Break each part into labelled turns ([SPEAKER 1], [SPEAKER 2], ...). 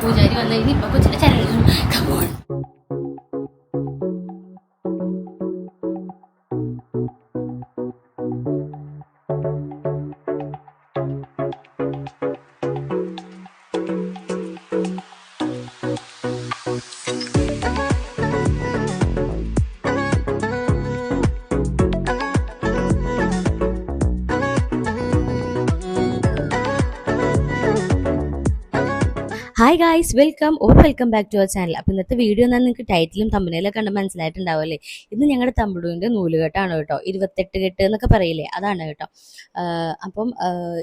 [SPEAKER 1] പൂജാരി വന്നു കഴിഞ്ഞ് ഇപ്പൊ കൊച്ചിന്റെ ചരടും come on hi guys welcome or welcome back to our channel അപ്പോൾ ഇന്നത്തെ വീഡിയോ എന്നാൽ നിങ്ങൾക്ക് ടൈറ്റിലും തമ്പനയിലൊക്കെ കണ്ട് മനസ്സിലായിട്ടുണ്ടാവുമല്ലേ? ഇന്ന് ഞങ്ങളുടെ തമ്പുടുവിന്റെ നൂലുകെട്ടാണ് കേട്ടോ. ഇരുപത്തെട്ട് കെട്ട് എന്നൊക്കെ പറയില്ലേ? അതാണ് കേട്ടോ. അപ്പം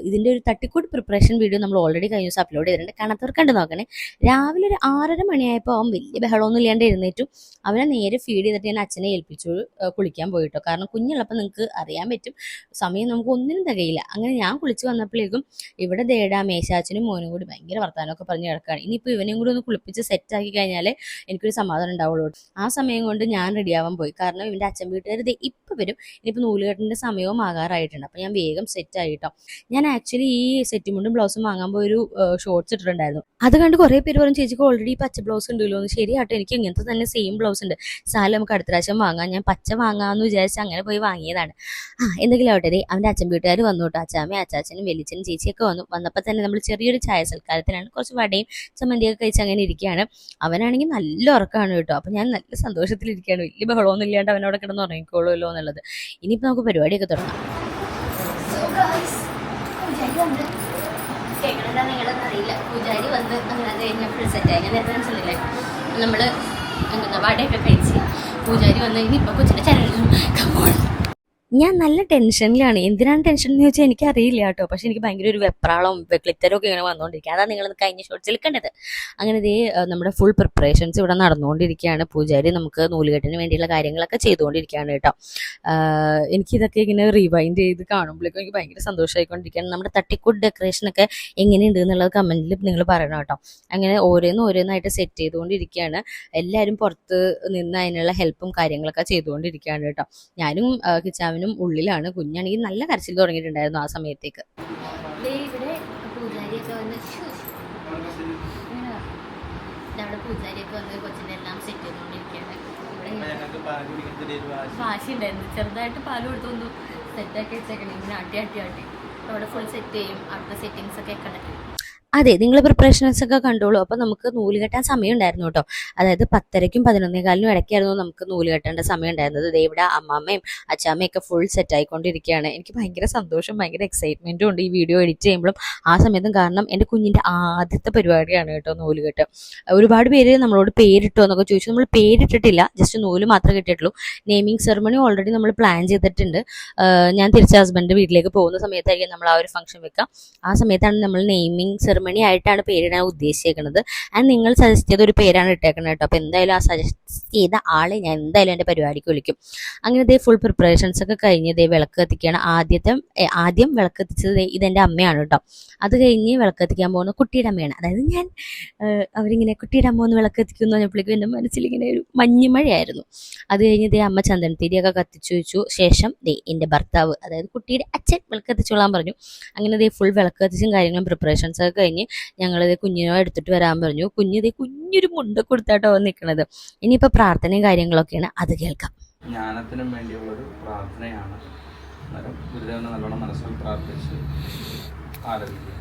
[SPEAKER 1] ഇതിന്റെ ഒരു തട്ടിക്കൂട്ട് പ്രിപ്പറേഷൻ വീഡിയോ നമ്മൾ ഓൾറെഡി കഴിഞ്ഞ. ദിവസം അപ്ലോഡ് ചെയ്തിട്ടുണ്ട്. കാണാത്തവർ കണ്ടു നോക്കണേ. രാവിലെ ഒരു ആറര മണിയായപ്പോൾ അവൻ വലിയ ബഹളമൊന്നും ഇല്ലാണ്ട് എഴുന്നേറ്റു. അവനെ നേരെ ഫീഡ് ചെയ്തിട്ട് ഞാൻ അച്ഛനെ ഏൽപ്പിച്ചു കുളിക്കാൻ പോയിട്ടോ. കാരണം കുഞ്ഞുള്ളപ്പോൾ നിങ്ങൾക്ക് അറിയാൻ പറ്റും. സമയം നമുക്ക് ഒന്നിനും തികയില്ല. അങ്ങനെ ഞാൻ കുളിച്ച് വന്നപ്പോഴേക്കും ഇവിടെ ദേടാ മേശാച്ചനും മോനും കൂടി ഭയങ്കര വർത്താനമൊക്കെ പറഞ്ഞ് കിടക്കുകയാണ് ഇനിയിപ്പോൾ ഇവനെയും കൂടി ഒന്ന് കുളിപ്പിച്ച് സെറ്റ് ആക്കി കഴിഞ്ഞാലേ എനിക്കൊരു സമാധാനം ഉണ്ടാവുള്ളൂ. ആ സമയം കൊണ്ട് ഞാൻ റെഡിയാവാൻ പോയി. കാരണം ഇവന്റെ അച്ഛൻ വീട്ടുകാർ ഇത് ഇപ്പം വരും. ഇനിയിപ്പോൾ നൂലുകെട്ടിന്റെ സമയവും ആകാറായിട്ടുണ്ട്. അപ്പോൾ ഞാൻ വേഗം സെറ്റ് ആയിട്ടോ ഞാൻ ആക്ച്വലി ഈ സെറ്റ് മുണ്ടും ബ്ലൗസും വാങ്ങാൻ പോയി ഒരു ഷോർട്സ് ഇട്ടിട്ടുണ്ടായിരുന്നു. അത് കണ്ട് കുറേ പേര് പറഞ്ഞു ചേച്ചിക്ക് ഓൾറെഡി പച്ച ബ്ലൗസ് ഉണ്ടല്ലോ എന്ന്. ശരിയാട്ടോ എനിക്ക് ഇങ്ങനത്തെ തന്നെ സെയിം ബ്ലൗസ് ഉണ്ട്. സാല നമുക്ക് അടുത്ത പ്രാവശ്യം വാങ്ങാം. ഞാൻ പച്ച വാങ്ങാമെന്ന് വിചാരിച്ച് അങ്ങനെ പോയി വാങ്ങിയതാണ്. ആ എന്തെങ്കിലും ആവട്ടെ അവന്റെ അച്ഛൻ വീട്ടുകാർ വന്നു കേട്ടോ അച്ചാമ്മയും അച്ചാച്ചനും വലിച്ചനും ചേച്ചിയൊക്കെ വന്നു. വന്നപ്പോൾ തന്നെ നമ്മൾ ചെറിയൊരു ചായ സൽക്കാരത്തിനാണ് കുറച്ച് വടയും ചമ്മന്തിയൊക്കെ കഴിച്ച് അങ്ങനെ ഇരിക്കുകയാണ് അവനാണെങ്കിൽ നല്ല ഉറക്കമാണ് കേട്ടോ. അപ്പം ഞാൻ നല്ല സന്തോഷത്തിലിരിക്കുകയാണ് വലിയ ബഹളമൊന്നും ഇല്ലാണ്ട് അവനോട് കിടന്ന് ഉറങ്ങിക്കോളുമല്ലോ എന്നുള്ളത്. ഇനിയിപ്പോൾ നമുക്ക് പരിപാടിയൊക്കെ തുടങ്ങാം. നമ്മൾ എന്താ വടയൊക്കെ കഴിച്ച് പൂജാരി വന്ന് കഴിഞ്ഞ് ഇപ്പം കൊച്ചിന്റെ ചരടും ഞാൻ നല്ല ടെൻഷനിലാണ്. എന്തിനാണ് ടെൻഷൻ എന്ന് ചോദിച്ചാൽ എനിക്ക് അറിയില്ല കേട്ടോ. പക്ഷെ എനിക്ക് ഭയങ്കര ഒരു വെപ്രാളവും ക്ലിറ്ററും ഒക്കെ ഇങ്ങനെ വന്നുകൊണ്ടിരിക്കുക അതാണ് നിങ്ങൾ കഴിഞ്ഞ ഷോർട്സിൽ കണ്ടത്. അങ്ങനെ ഇതേ നമ്മുടെ ഫുൾ പ്രിപ്പറേഷൻസ് ഇവിടെ നടന്നുകൊണ്ടിരിക്കുകയാണ് പൂജാരി നമുക്ക് നൂലുകെട്ടിന് വേണ്ടിയുള്ള കാര്യങ്ങളൊക്കെ ചെയ്തുകൊണ്ടിരിക്കുകയാണ് കേട്ടോ. എനിക്ക് എനിക്കിതൊക്കെ ഇങ്ങനെ റിവൈൻഡ് ചെയ്ത് കാണുമ്പോഴേക്കും എനിക്ക് ഭയങ്കര സന്തോഷമായിക്കൊണ്ടിരിക്കുകയാണ് നമ്മുടെ തട്ടിക്കൂട്ട് ഡെക്കറേഷനൊക്കെ എങ്ങനെയുണ്ട് എന്നുള്ളത് കമന്റിൽ നിങ്ങൾ പറയണം കേട്ടോ. അങ്ങനെ ഓരോന്ന് ഓരോന്നായിട്ട് സെറ്റ് ചെയ്തുകൊണ്ടിരിക്കുകയാണ്. എല്ലാവരും പുറത്ത് നിന്ന് അതിനുള്ള ഹെൽപ്പും കാര്യങ്ങളൊക്കെ ചെയ്തുകൊണ്ടിരിക്കുകയാണ് കേട്ടോ. ഞാനും ആ, കിച്ചാവിനും ഉള്ളിലാണ് കുഞ്ഞാണെങ്കിൽ നല്ല കരച്ചിൽ തുടങ്ങിയിട്ടുണ്ടായിരുന്നു ആ സമയത്തേക്ക്. പൂജാരിയൊക്കെ വന്ന് കൊച്ചിനെ എല്ലാം സെറ്റ് ചെയ്തുകൊണ്ടിരിക്കുകയാണ്. ഇവിടെ വാശി. ഉണ്ടായിരുന്നു ചെറുതായിട്ട് പാൽ കൊടുത്തൊന്നു സെറ്റാക്കി വെച്ചേക്കണം. ഇങ്ങനെ ആട്ടി ആട്ടി ആട്ടി. അവിടെ ഫുൾ സെറ്റ് ചെയ്യും. അടുത്ത സെറ്റിങ്സ് ഒക്കെ കണ്ടക്ട് അതെ നിങ്ങൾ പ്രിപ്പറേഷൻസ് ഒക്കെ കണ്ടോളൂ. അപ്പോൾ നമുക്ക് നൂൽ കെട്ടാൻ സമയം ഉണ്ടായിരുന്നു കേട്ടോ. അതായത് പത്തരയ്ക്കും പതിനൊന്നേകാലിനും ഇടയ്ക്കായിരുന്നു നമുക്ക് നൂൽ കെട്ടേണ്ട സമയം ഉണ്ടായിരുന്നത് ദേ ഇവിടെ അമ്മാമ്മയും അച്ചാമ്മയും ഒക്കെ ഫുൾ സെറ്റ് ആയിക്കൊണ്ടിരിക്കുകയാണ്. എനിക്ക് ഭയങ്കര സന്തോഷം ഭയങ്കര എക്സൈറ്റ്മെന്റും ഉണ്ട് ഈ വീഡിയോ എഡിറ്റ് ചെയ്യുമ്പോഴും. ആ സമയത്തും കാരണം എന്റെ കുഞ്ഞിന്റെ ആദ്യത്തെ പരിപാടിയാണ് കേട്ടോ നൂൽ കെട്ട്. ഒരുപാട് പേര് നമ്മളോട് പേരിട്ടോ എന്നൊക്കെ ചോദിച്ചു. നമ്മൾ പേരിട്ടിട്ടില്ല ജസ്റ്റ് നൂൽ മാത്രമേ കിട്ടിയിട്ടുള്ളൂ. നെയിമിംഗ് സെറമണി ഓൾറെഡി നമ്മൾ പ്ലാൻ ചെയ്തിട്ടുണ്ട്. ഞാൻ തിരിച്ച് ഹസ്ബൻഡ് വീട്ടിലേക്ക് പോകുന്ന സമയത്തായിരിക്കും നമ്മൾ ആ ഒരു ഫംഗ്ഷൻ വെക്കാം ആ സമയത്താണ് നമ്മൾ നെയിമിംഗ് സെറമണി ആയിട്ടാണ് പേരിടാൻ ഉദ്ദേശിക്കുന്നത് ആൻഡ് നിങ്ങൾ സജസ്റ്റ് ചെയ്ത ഒരു പേരാണ് ഇട്ടേക്കുന്നത് കേട്ടോ. അപ്പോൾ എന്തായാലും ആ സജസ്റ്റ് ചെയ്ത ആളെ ഞാൻ എന്തായാലും എന്റെ പരിപാടിക്ക് വിളിക്കും. അങ്ങനെ ഇതേ ഫുൾ പ്രിപ്പറേഷൻസ് ഒക്കെ കഴിഞ്ഞ് ഇതേ വിളക്ക് കത്തിക്കുകയാണ്. ആദ്യത്തെ ആദ്യം വിളക്ക് കത്തിച്ചത് ഇതെന്റെ അമ്മയാണ് കേട്ടോ. അത് കഴിഞ്ഞ് വിളക്ക് കത്തിക്കാൻ പോകുന്ന കുട്ടിയുടെ അമ്മയാണ്. അതായത് ഞാൻ അവരിങ്ങനെ കുട്ടിയുടെ അമ്മ ഒന്ന് വിളക്ക് കത്തിക്കും എന്ന് പറഞ്ഞപ്പോഴേക്കും എന്റെ മനസ്സിൽ ഇങ്ങനെ ഒരു മഞ്ഞുമഴയായിരുന്നു. അത് കഴിഞ്ഞ് ദേ അമ്മ ചന്ദനത്തിരിയൊക്കെ കത്തിച്ചു വെച്ചു. ശേഷം ദേ എന്റെ ഭർത്താവ് അതായത് കുട്ടിയുടെ അച്ഛൻ വിളക്ക് കത്തിച്ചോളാൻ പറഞ്ഞു. അങ്ങനെ ദേ ഫുൾ വിളക്ക് കത്തിച്ചും കാര്യങ്ങളും പ്രിപ്പറേഷൻസ് ഒക്കെ കഴിഞ്ഞ് ഞങ്ങൾ കുഞ്ഞിനെ എടുത്തിട്ട് വരാൻ പറഞ്ഞു. കുഞ്ഞ് ദേ കുഞ്ഞൊരു മുണ്ട കൊടുത്താട്ടോ നിൽക്കണത് ഇനിയിപ്പോൾ പ്രാർത്ഥനയും കാര്യങ്ങളൊക്കെയാണ് അത് കേൾക്കാം.
[SPEAKER 2] ജ്ഞാനത്തിനും വേണ്ടിയുള്ളൊരു പ്രാർത്ഥനയാണ്. അന്നേരം ഗുരുദേവനെ നല്ലോണം മനസ്സിൽ പ്രാർത്ഥിച്ച് ആരംഭിക്കുക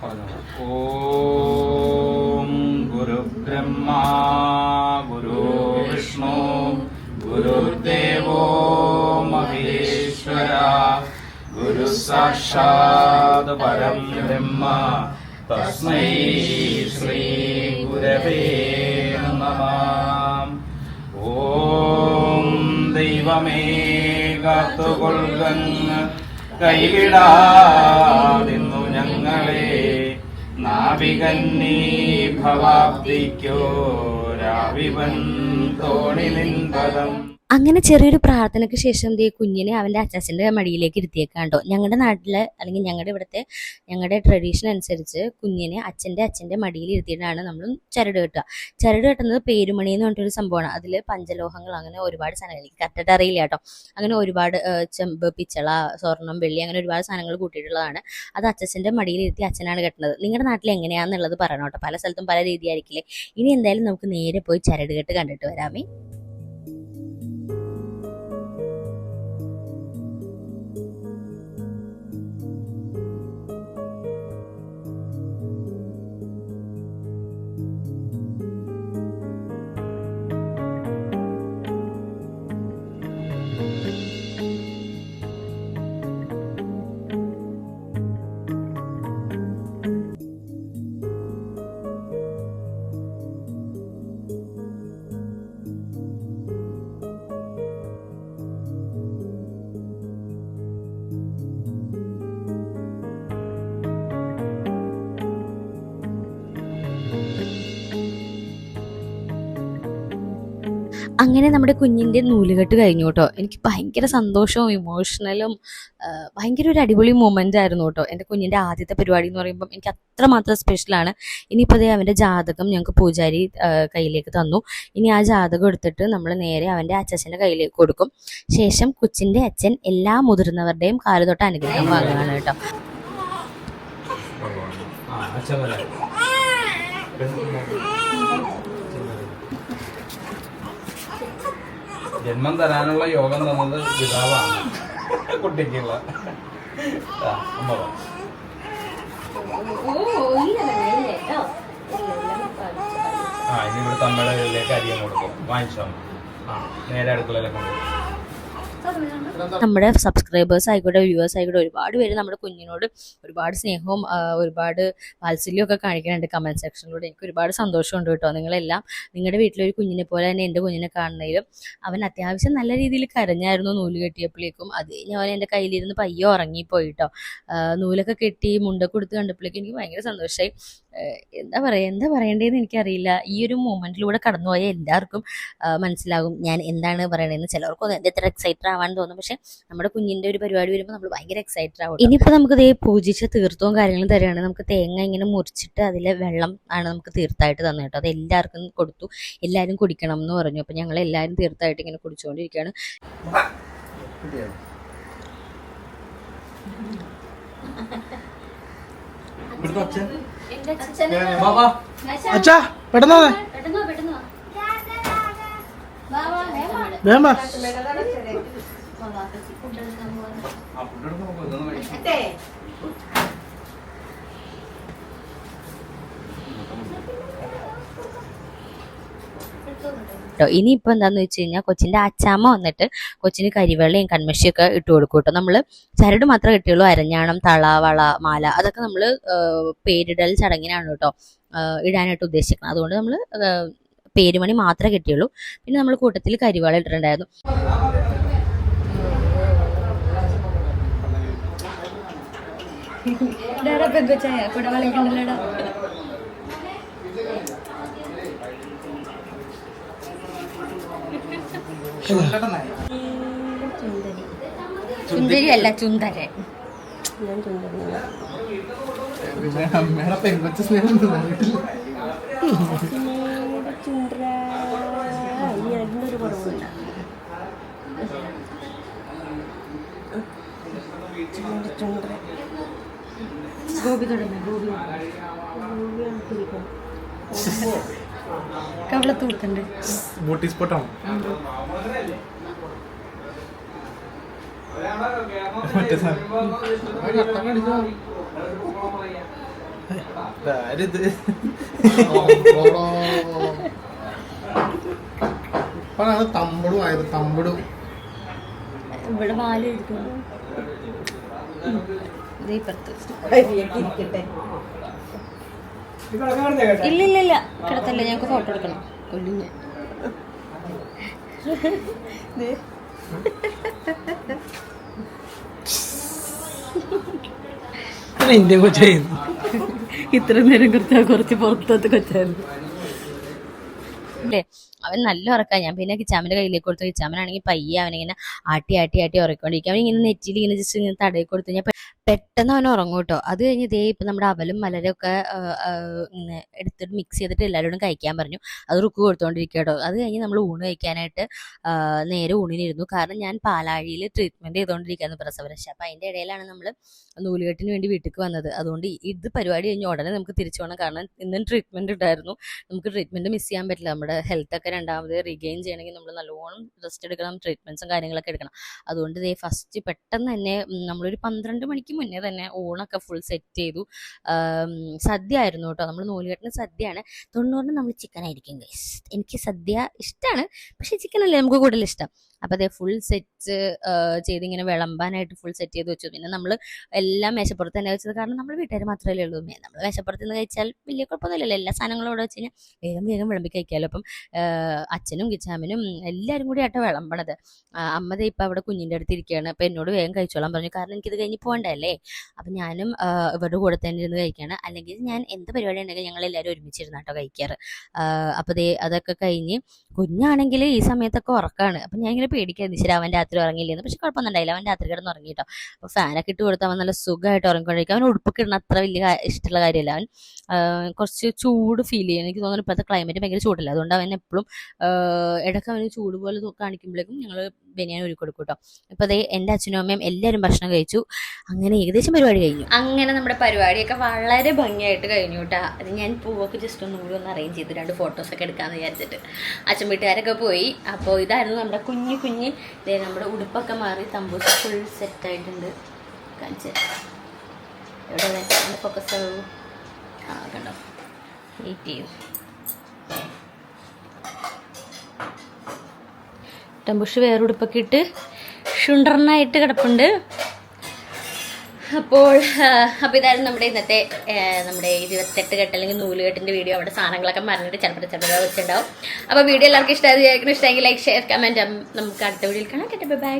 [SPEAKER 2] പറഞ്ഞോളൂ ഓം ഗുരു ബ്രഹ്മ ഗുരു വിഷ്ണു ഗുരുദേവോ ഗുരു സാക്ഷാത് പരം ബ്രഹ്മ തസ്മൈ ശ്രീ ഗുരവേ നമ ഓം ദൈവമേ കാത്തുകൊള്ളുന്ന കൈവിടാതിന്നു ഞങ്ങളെ. നാവികന്നീ ഭവാബ്ദിക്കോ രാവിവൻ തോണി നിൻപദം
[SPEAKER 1] അങ്ങനെ ചെറിയൊരു പ്രാർത്ഥനയ്ക്ക് ശേഷം ദേ കുഞ്ഞിനെ അവന്റെ അച്ചാച്ചന്റെ മടിയിലേക്ക് ഇരുത്തിയേക്കാണ്ടോ. ഞങ്ങളുടെ നാട്ടിൽ അല്ലെങ്കിൽ ഞങ്ങളുടെ ഇവിടുത്തെ ഞങ്ങളുടെ ട്രഡീഷൻ അനുസരിച്ച് കുഞ്ഞിനെ അച്ഛന്റെ അച്ഛന്റെ മടിയിൽ ഇരുത്തിയിട്ടാണ് നമ്മൾ ചരട് കെട്ടുക. ചരട് കെട്ടുന്നത് പേരുമണി എന്ന് പറഞ്ഞിട്ടൊരു സംഭവമാണ്. അതിൽ പഞ്ചലോഹങ്ങൾ അങ്ങനെ ഒരുപാട് സാധനങ്ങൾ എനിക്ക് അറിയില്ല കേട്ടോ. അങ്ങനെ ഒരുപാട് ചെമ്പ് പിച്ചള സ്വർണം വെള്ളി അങ്ങനെ ഒരുപാട് സാധനങ്ങൾ കൂട്ടിയിട്ടുള്ളതാണ്. അത് അച്ഛന്റെ മടിയിൽ ഇരുത്തി അച്ഛനാണ് കെട്ടുന്നത്. നിങ്ങളുടെ നാട്ടിൽ എങ്ങനെയാണെന്നുള്ളത് പറയണം പല സ്ഥലത്തും പല രീതിയായിരിക്കില്ലേ. ഇനി എന്തായാലും നമുക്ക് നേരെ പോയി ചരട് കെട്ട് കണ്ടിട്ട് വരാമേ. അങ്ങനെ നമ്മുടെ കുഞ്ഞിന്റെ നൂലുകെട്ട് കഴിഞ്ഞു കേട്ടോ. എനിക്ക് ഭയങ്കര സന്തോഷവും ഇമോഷണലും ഭയങ്കര ഒരു അടിപൊളി മൊമെന്റ് ആയിരുന്നു കേട്ടോ എന്റെ കുഞ്ഞിന്റെ ആദ്യത്തെ പരിപാടി എന്ന് പറയുമ്പം. എനിക്ക് അത്രമാത്രം സ്പെഷ്യലാണ് ഇനിയിപ്പോൾ അതേ അവന്റെ ജാതകം ഞങ്ങൾക്ക് പൂജാരി കയ്യിലേക്ക് തന്നു. ഇനി ആ ജാതകം എടുത്തിട്ട് നമ്മൾ നേരെ അവന്റെ അച്ഛന്റെ കയ്യിലേക്ക് കൊടുക്കും. ശേഷം കൊച്ചിന്റെ അച്ഛൻ എല്ലാ മുതിർന്നവരുടെയും കാൽ തൊട്ട് അനുഗ്രഹം വാങ്ങുകയാണ് കേട്ടോ.
[SPEAKER 2] അച്ഛൻ ജന്മം തരാനുള്ള യോഗം തന്നത് പിതാവാണ്. കുട്ടിക്കുള്ള. ആ, ഇനി ഇവിടെ തമ്മയുടെ കയ്യിലേക്ക് അരിയം കൊടുക്കും. വാങ്ങിച്ചോ. ആ നേരെ അടുക്കളയിലേക്ക് കൊണ്ടുപോകും
[SPEAKER 1] നമ്മുടെ സബ്സ്ക്രൈബേഴ്സ് ആയിക്കോട്ടെ വ്യൂവേഴ്സ് ആയിക്കോട്ടെ ഒരുപാട് പേര് നമ്മുടെ കുഞ്ഞിനോട് ഒരുപാട് സ്നേഹവും ഒരുപാട് വാത്സല്യവും ഒക്കെ കാണിക്കുന്നുണ്ട് കമന്റ് സെക്ഷനിലൂടെ എനിക്ക് ഒരുപാട് സന്തോഷമുണ്ട് കേട്ടോ. നിങ്ങളെല്ലാം നിങ്ങളുടെ വീട്ടിലൊരു കുഞ്ഞിനെ പോലെ തന്നെ എന്റെ കുഞ്ഞിനെ കാണുന്നതിലും അവൻ അത്യാവശ്യം നല്ല രീതിയിൽ കരഞ്ഞായിരുന്നു നൂൽ കെട്ടിയപ്പോഴേക്കും. അത് കഴിഞ്ഞ് അവൻ എന്റെ കയ്യിലിരുന്ന് പയ്യെ ഉറങ്ങിപ്പോയി കേട്ടോ. ആ, നൂലൊക്കെ കെട്ടി മുണ്ടൊക്കെ കൊടുത്ത് കണ്ടപ്പോഴേക്കും എനിക്ക് ഭയങ്കര സന്തോഷമായി എന്താ പറയുക എന്താ പറയേണ്ടതെന്ന് എനിക്കറിയില്ല. ഈ ഒരു മൊമെന്റിലൂടെ കടന്നുപോയ എല്ലാവർക്കും മനസ്സിലാകും ഞാൻ എന്താണ് പറയണതെന്ന് ചിലർക്കൊന്നും എന്ത് എത്ര എക്സൈറ്റഡ് ആവാൻ തോന്നും. പക്ഷെ നമ്മുടെ കുഞ്ഞിന്റെ ഒരു പരിപാടി വരുമ്പോൾ നമ്മൾ ഭയങ്കര എക്സൈറ്റഡ് ആവും ഇനിയിപ്പോൾ നമുക്ക് ദേ പൂജിച്ച തീർത്ഥവും കാര്യങ്ങളും തരികയാണ്. നമുക്ക് തേങ്ങ ഇങ്ങനെ മുറിച്ചിട്ട് അതിലെ വെള്ളം ആണ് നമുക്ക് തീർത്തായിട്ട് തന്നെ കേട്ടോ. അത് എല്ലാവർക്കും കൊടുത്തു. എല്ലാവരും കുടിക്കണം എന്ന് പറഞ്ഞു. അപ്പോൾ ഞങ്ങൾ എല്ലാവരും തീർത്തായിട്ട് ഇങ്ങനെ കുടിച്ചുകൊണ്ടിരിക്കുകയാണ്
[SPEAKER 2] വാ, വാ.
[SPEAKER 3] അച്ഛാ പെട്ടെന്ന് വന്നേ. വേഗം വാ.
[SPEAKER 2] ആ, ഫുഡ് എടുത്ത് നോക്ക്,
[SPEAKER 1] കേട്ടോ ഇനിയിപ്പോൾ എന്താന്ന് വെച്ച് കഴിഞ്ഞാൽ കൊച്ചിന്റെ അച്ചാമ്മ വന്നിട്ട് കൊച്ചിന് കരിവെള്ളയും കൺമഷിയൊക്കെ ഇട്ട് കൊടുക്കും കേട്ടോ. നമ്മൾ ചരട് മാത്രമേ കിട്ടിയുള്ളൂ. അരഞ്ഞാണം തള വള മാല അതൊക്കെ നമ്മൾ പേരിടൽ ചടങ്ങിനാണ് കേട്ടോ ഇടാനായിട്ട് ഉദ്ദേശിക്കുന്നത്. അതുകൊണ്ട് നമ്മൾ പേരുമണി മാത്രമേ കിട്ടിയുള്ളൂ. പിന്നെ നമ്മൾ കൂട്ടത്തിൽ കരിവാള ഇട്ടിട്ടുണ്ടായിരുന്നു. ചുന്ദരി അല്ല ചുന്ദരൻ
[SPEAKER 3] അമ്മയുടെ പെങ്കൊച്ച സ്നേഹം.
[SPEAKER 1] ഗോപി തുടങ്ങി ഗോപി കവളത്ത് കൊടുക്കണ്ട്
[SPEAKER 3] ബൂട്ടി സ്പോട്ടാണ് മറ്റേ സാധനം. ആ കട്ടൻ കടിച്ചോ. ഇതാരിത്? ഇപ്പഴാണ് തമ്പടും ആയത് തമ്പടും
[SPEAKER 1] ഇവിടെ വാൽ ഇരിക്കുന്നു ഇല്ല ഇല്ല ഇല്ല കിടത്തല്ല ഞങ്ങൾക്ക് ഫോട്ടോ എടുക്കണം കൊല്ലും ഞാൻ
[SPEAKER 3] ഇന്ത്യ കൊച്ചായിരുന്നു
[SPEAKER 1] ഇത്ര നേരം കുറച്ച് കുറച്ച് പുറത്തത്തെ കൊച്ചായിരുന്നു അല്ലേ അവൻ നല്ല ഉറക്കാൻ ഞാൻ പിന്നെ കിച്ചാമിന്റെ കയ്യിലേക്ക് കൊടുത്തു. കിച്ചാമനാണെങ്കിൽ പയ്യെ അവനിങ്ങനെ ആട്ടി ആട്ടി ആട്ടി ഉറക്കൊണ്ടിരിക്കും അവൻ ഇങ്ങനെ നെറ്റിയിൽ ഇങ്ങനെ ജസ്റ്റ് ഇങ്ങനെ തടയിൽ കൊടുത്തു കഴിഞ്ഞാൽ പെട്ടെന്ന് അവൻ ഉറങ്ങും കേട്ടോ അത് കഴിഞ്ഞ് ഇതേ ഇപ്പം നമ്മുടെ അവലും മലരൊക്കെ ഒക്കെ എടുത്തിട്ട് മിക്സ് ചെയ്തിട്ട് എല്ലാവരോടും കഴിക്കാൻ പറഞ്ഞു. അത് റുക്ക് കൊടുത്തോണ്ടിരിക്കുക കേട്ടോ അത് കഴിഞ്ഞ് നമ്മൾ ഊണ് കഴിക്കാനായിട്ട് നേരെ ഊണിനിരുന്നു. കാരണം ഞാൻ പാലാഴിയിൽ ട്രീറ്റ്മെന്റ് ചെയ്തുകൊണ്ടിരിക്കുകയായിരുന്നു പ്രസവരക്ഷ. അപ്പം അതിന്റെ ഇടയിലാണ് നമ്മൾ നൂലുകെട്ടിന് വേണ്ടി വീട്ടിലേക്ക് വന്നത്. അതുകൊണ്ട് ഇത് പരിപാടി കഴിഞ്ഞ് ഉടനെ നമുക്ക് തിരിച്ചു പോകണം കാരണം ഇന്നും ട്രീറ്റ്മെന്റ് ഉണ്ടായിരുന്നു. നമുക്ക് ട്രീറ്റ്മെന്റ് മിസ് ചെയ്യാൻ പറ്റില്ല. നമ്മുടെ ഹെൽത്ത് ഒക്കെ രണ്ടാമത് റീഗെയിൻ ചെയ്യണമെങ്കിൽ നമ്മൾ നല്ലോണം റെസ്റ്റ് എടുക്കണം ട്രീറ്റ്മെന്റ്സും കാര്യങ്ങളൊക്കെ എടുക്കണം. അതുകൊണ്ട് ഇതേ ഫസ്റ്റ് പെട്ടെന്ന് തന്നെ നമ്മളൊരു പന്ത്രണ്ട് മണിക്ക് മുന്നേ തന്നെ ഊണൊക്കെ ഫുൾ സെറ്റ് ചെയ്തു. സദ്യ ആയിരുന്നു കേട്ടോ. നമ്മൾ നൂലുകെട്ടിന് സദ്യയാണ്. തൊണ്ണൂറിന് നമ്മൾ ചിക്കൻ ആയിരിക്കും എനിക്ക് സദ്യ ഇഷ്ടമാണ് പക്ഷേ ചിക്കൻ അല്ലേ നമുക്ക് കൂടുതൽ ഇഷ്ടം? അപ്പോൾ അതേ ഫുൾ സെറ്റ് ചെയ്ത് ഇങ്ങനെ വിളമ്പാനായിട്ട് ഫുൾ സെറ്റ് ചെയ്ത് വെച്ചു. പിന്നെ നമ്മൾ എല്ലാം മേശപ്പുറത്ത് തന്നെ വെച്ചത് കാരണം നമ്മൾ വീട്ടുകാർ മാത്രമല്ലേ ഉള്ളൂ. നമ്മൾ മേശപ്പുറത്ത് നിന്ന് കഴിച്ചാൽ വലിയ കുഴപ്പമൊന്നുമില്ലല്ലോ. എല്ലാ സാധനങ്ങളും ഇവിടെ വെച്ച് കഴിഞ്ഞാൽ വേഗം വേഗം വിളമ്പി കഴിക്കാമല്ലോ അപ്പം അച്ഛനും കിച്ചാമനും എല്ലാവരും കൂടി ആട്ടോ വിളമ്പണത്. അമ്മതേ ഇപ്പം അവിടെ കുഞ്ഞിന്റെ അടുത്ത് ഇരിക്കുകയാണ്. അപ്പം എന്നോട് വേഗം കഴിച്ചോളാൻ പറഞ്ഞു. കാരണം എനിക്കിത് കഴിഞ്ഞ് പോകണ്ടല്ലേ അപ്പം ഞാനും ഇവരുടെ കൂടെ തന്നെ ഇരുന്ന് കഴിക്കുകയാണ് അല്ലെങ്കിൽ ഞാൻ എന്ത് പരിപാടി ഉണ്ടെങ്കിൽ ഞങ്ങൾ എല്ലാവരും ഒരുമിച്ചിരുന്ന് കേട്ടോ കഴിക്കാറ്. അപ്പോൾ ദേ അതൊക്കെ കഴിഞ്ഞ് കുഞ്ഞാണെങ്കിൽ ഈ സമയത്തൊക്കെ ഉറക്കാണ്. അപ്പം ഞാൻ ഇങ്ങനെ പേടിക്കായിരുന്നു. ശരി അവൻ രാത്രി ഉറങ്ങിയില്ലെന്ന്. പക്ഷെ കുഴപ്പമൊന്നും ഉണ്ടായില്ല അവൻ രാത്രി കിടന്ന് ഉറങ്ങി കേട്ടോ അപ്പോൾ ഫാനൊക്കെ ഇട്ട് കൊടുത്ത് അവൻ നല്ല സുഖമായിട്ട് ഉറങ്ങിക്കൊണ്ടിരിക്കും. അവൻ ഉടുപ്പൊക്കെ ഇടുന്ന അത്ര വലിയ ഇഷ്ടമുള്ള കാര്യമല്ല അവൻ. കുറച്ച് ചൂട് ഫീൽ ചെയ്യും. എനിക്ക് തോന്നുന്നു ഇപ്പോഴത്തെ ക്ലൈമറ്റ് ഭയങ്കര ചൂടല്ല. അതുകൊണ്ട് അവൻ എപ്പോഴും ഇടയ്ക്ക് അവന് ചൂട് പോലെ കാണിക്കുമ്പോഴേക്കും ഞങ്ങൾ ബനിയാൻ ഒരുക്കി കൊടുക്കും കേട്ടോ അപ്പൊ അതേ എന്റെ അച്ഛനും അമ്മയും എല്ലാവരും ഭക്ഷണം കഴിച്ചു. അങ്ങനെ ഏകദേശം പരിപാടി കഴിഞ്ഞു. അങ്ങനെ നമ്മുടെ പരിപാടിയൊക്കെ വളരെ ഭംഗിയായിട്ട് കഴിഞ്ഞു കേട്ടോ അത് ഞാൻ പൂവൊക്കെ ജസ്റ്റ് ഒന്നും കൂടി ഒന്ന് അറേഞ്ച് ചെയ്തു. രണ്ട് ഫോട്ടോസൊക്കെ എടുക്കാമെന്ന് വിചാരിച്ചിട്ട്. അച്ഛൻ വീട്ടുകാരൊക്കെ പോയി. അപ്പോൾ ഇതായിരുന്നു നമ്മുടെ കുഞ്ഞു കുഞ്ഞ്. നമ്മുടെ ഉടുപ്പൊക്കെ മാറി തമ്പൂസ് ഫുൾ സെറ്റായിട്ടുണ്ട് കാണിച്ച് എവിടെ ഫോക്കസ് ആവൂ ആ കണ്ടോ? വെയിറ്റ് ചെയ്യൂ. ടംബുഷ് വേറെ ഉടുപ്പൊക്കെ ഇട്ട് ഷുണ്ടറിനായിട്ട് കിടപ്പുണ്ട്. അപ്പോൾ അപ്പോൾ ഇതായിരുന്നു നമ്മുടെ ഇന്നത്തെ നമ്മുടെ ഇരുപത്തെട്ട് കെട്ട് അല്ലെങ്കിൽ നൂലുകെട്ടിന്റെ വീഡിയോ. അവിടെ സാധനങ്ങളൊക്കെ മറന്നിട്ട് ചിലപ്പോൾ ചിലപ്പോൾ വെച്ചിട്ടുണ്ടാവും. അപ്പോൾ വീഡിയോ എല്ലാവർക്കും ഇഷ്ടമായി ഇഷ്ടമെങ്കിൽ ലൈക്ക് ഷെയർ കമന്റ് നമുക്ക് അടുത്ത വീഡിയോയിൽ കാണാം. ബൈ